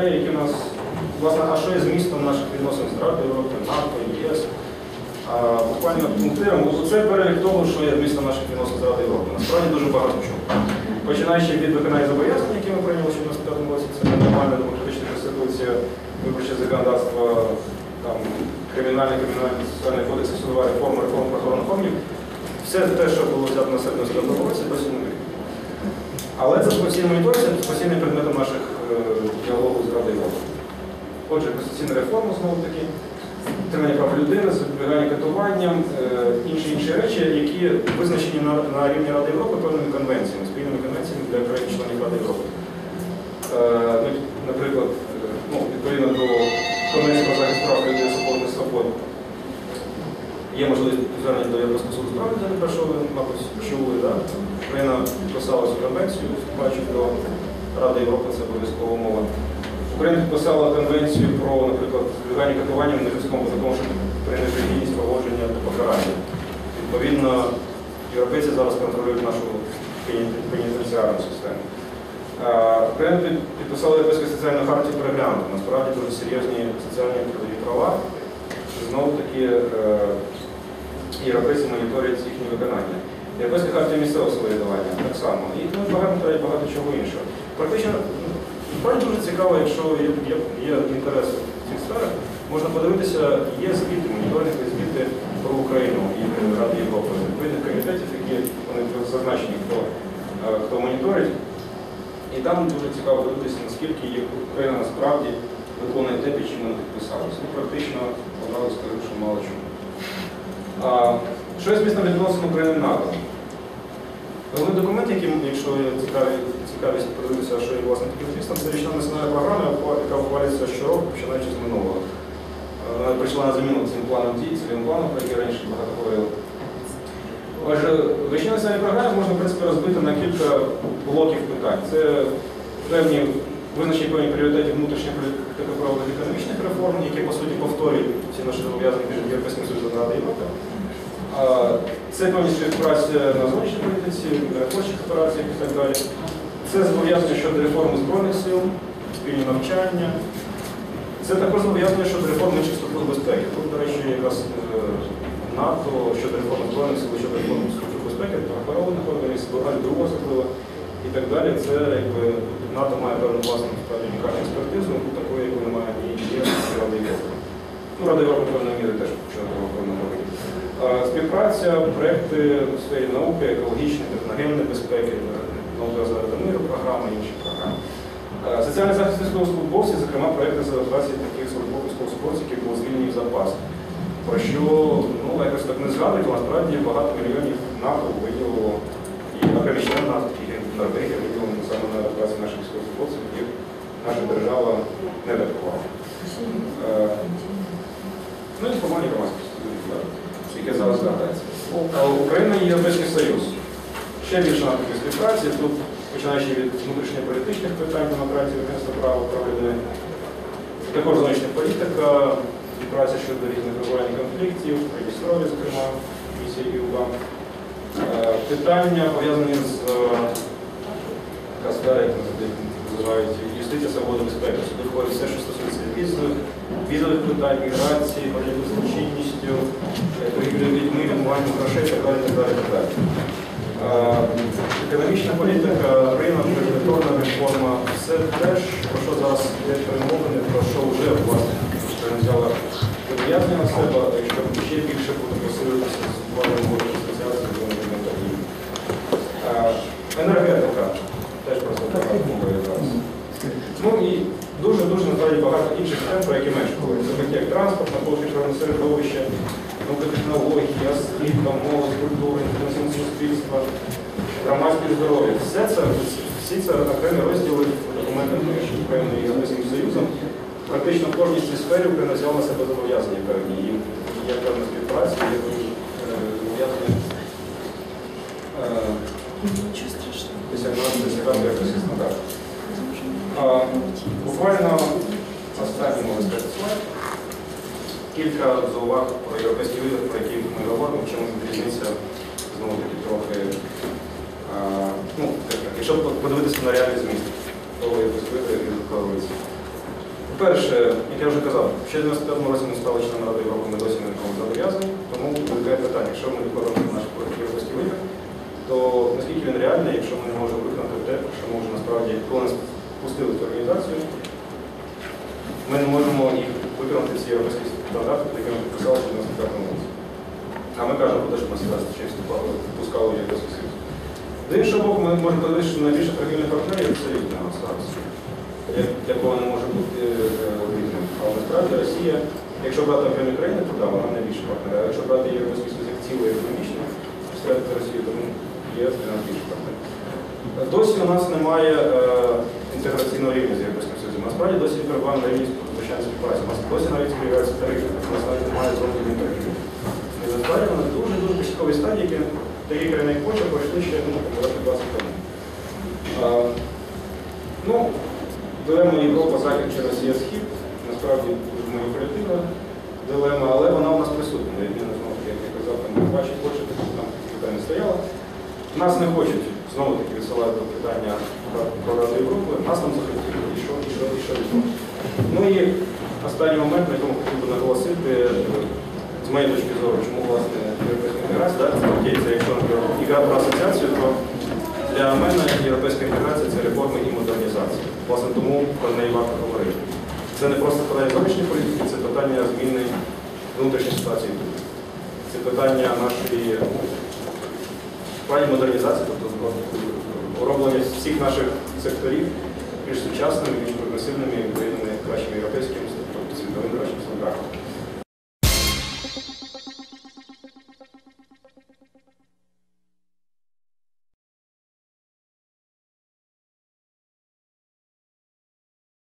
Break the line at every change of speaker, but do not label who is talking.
те, які у нас, власне, а що є змістом наших відносин з Радою Європи, НАТО, ЄС. А, буквально пунктиром, це перелік того, що є змістом наших відносин з Радою Європи. Насправді дуже багато чого. Починаючи від виконання зобов'язань, які ми прийняли ще в 95 році, це нормальна демократична конституція, виборче законодавство, там, кримінальний, кримінальний соціальний кодекс, судова реформа, реформа правоохоронних органів. Все те, що було взято на себе в 95 році, досі не. Але це постійно моніториться, це постійним предметом наших е, діалогу з Радою Європи. Отже, конституційна реформа знову таки, тримання прав людини, запобігання катуванням, е, інші інші речі, які визначені на, на рівні Ради Європи певними конвенціями, спільними конвенціями для країн членів Ради Європи. Е, ну, наприклад, ну, відповідно до Конвенції про захист прав людей свободи свобод, є можливість звернення до Європейського суду з прав про що ви, мабуть, чули. Да? Україна підписала цю конвенцію, вступаючи до Ради Європи, це обов'язкова умова. Україна підписала конвенцію про, наприклад, запобігання катуванням на людському такому, щоб принижує гідність проводження та покарання. Відповідно, європейці зараз контролюють нашу пені- пенітенціарну систему. Е, Україна підписала Європейську соціальну хартію переглянути. Насправді дуже серйозні соціальні трудові права. Знову таки е, європейці моніторять їхнє виконання. Європейська хартія місцевого самоврядування так само. І ну, багато, багато чого іншого. Практично ну, дуже цікаво, якщо є, є, є інтерес в цих сферах, можна подивитися, є звіти, моніторинги звіти про Україну і Ради Європи, відповідних комітетів, які вони зазначені, хто, е, хто моніторить. І там дуже цікаво дивитися, наскільки є Україна насправді виконує те, під чим вона підписалася. Ну, практично одразу скажу, що мало чого. Що є звісно відносно України НАТО? Головний документ, який, якщо є цікаві, цікавість подивитися, що є власне таким змістом, це річна національна програма, яка ввалюється щороку, починаючи з минулого. Вона прийшла на заміну цим планом дій, цілим планом, про який раніше багато говорили. Отже, річна національна програма можна в принципі розбити на кілька блоків питань. Це певні визначені певні пріоритети внутрішніх політико-правових економічних реформ, які по суті повторюють всі наші зобов'язання між Європейським Союзом та Європи. Це повністю співпраця на зовнішній політиці, миротворчих операціях і так далі. Це зобов'язання щодо реформи Збройних сил, спільні навчання. Це також зобов'язання щодо реформи інших структур безпеки. Тут, до речі, якраз е, НАТО щодо реформи Збройних сил, щодо реформи структур безпеки, правоохоронних органів, СБУ особливо і так далі. Це якби НАТО має певну власну справді унікальну експертизу, такої, яку немає ні є Рада Європи. Ну, Рада Європи, певною мірою теж органів. Е, Співпраця, проекти в сфері науки, екологічної, техногенної безпеки, наука заради миру, програми, інші програми. Соціальний захист військовослужбовців, зокрема, проекти з адаптації таких військовослужбовців, які були звільнені в запас. Про що ну, якось так не згадують, але насправді багато мільйонів НАТО виділило і окремі члени НАТО, і Норвегія виділено саме на адаптацію наших військовослужбовців, яких наша держава не адаптувала. Е, Ну і формальні громадськості, яке зараз згадається. Україна і Європейський Союз. Ще більше напрямки співпраці. Тут починаючи від внутрішньополітичних питань, демократії, верховенства права, прав людини. Також зовнішня політика, співпраця щодо різних регулювань конфліктів, Придністров'я, зокрема, місія ЮВА. Е, Питання пов'язані з е, така сфера, юстиція, свобода, безпека. Сюди входить все, що стосується візових, візових питань, міграції, боротьби з злочинністю, е, торгівлі людьми, відмивання грошей, і так далі, так далі, так далі. Економічна політика, ринок, регуляторна реформа, все те, про що зараз є перемовини, про що вже власне взяла зобов'язання на себе, якщо ще більше буде посилюватися з планом асоціації з торгівлі. Е, Енергетика теж про це багато говорить зараз. Ну і дуже-дуже насправді багато інших тем, про які менше говорять. Такі як транспорт, навколишнє середовище, наука технології, освіта, молодь, культура, інформаційне суспільство, громадське здоров'я. Все це, всі це окремі розділи документів між Україною і Європейським Союзом. Практично в кожній цій сфері Україна взяла на себе зобов'язання певні. І є певна співпраця, є певні е, зобов'язання. досягати якості стандартів. Буквально сказати слайд. Кілька зауваг про європейський вибір, про які ми говоримо, чому різниця знову таки трохи. а, Ну, якщо подивитися на реальний зміст того європейського вибору, який виконується. По-перше, як я вже казав, в 95 році ми стали членом Ради Європи, ми досі не нікому зобов'язані, тому виникає питання, якщо ми виконуємо наш європейський вибір, то наскільки він реальний, якщо ми не можемо виконати те, що ми вже насправді, коли нас пустили в цю організацію, ми не можемо їх виконати всі європейські стандарти, які ми підписали в 95 році. А ми кажемо про те, що нас зараз ще вступали, впускали в Європейський Союз. З іншого боку, ми можемо подивитися, що найбільше торгівельних партнерів це нас зараз, якого не може бути е, рідним. Але насправді Росія, якщо брати окремі країни, то так, вона найбільше партнер. А якщо брати Європейський Союз як ціле економічно, представити Росію, то ЄС для нас більше партнер. Досі у нас немає е, інтеграційного рівня з Європейським Союзом. Насправді досі перебуваємо на звичайної співпраці. У нас досі навіть зберігається тарифи, у нас навіть немає зовнішньої торгівлі. І насправді на дуже-дуже початковій стадії, які такі країни, як Польща, пройшли ще ну, років 20 тому. Ну, дилема Європа, Захід чи Росія Схід, насправді дуже маніпулятивна дилема, але вона у нас присутня. Відміну знову як я казав, там бачить, тут там питання стояло. Нас не хочуть знову таки відсилати до питання про, Раду Європи, нас там захотіли. І що, і що, і що, і. Ну і останній момент, на якому хотів би наголосити, з моєї точки зору, чому власне європейська інтеграція, да, це це якщо ігра про асоціацію, то для мене європейська інтеграція це реформи і модернізація. Власне, тому про неї варто говорити. Це не просто питання зовнішньої політики, це питання зміни внутрішньої ситуації. Це питання нашої в плані модернізації, тобто роблення всіх наших секторів більш сучасними, більш прогресивними, відповідними кращими європейськими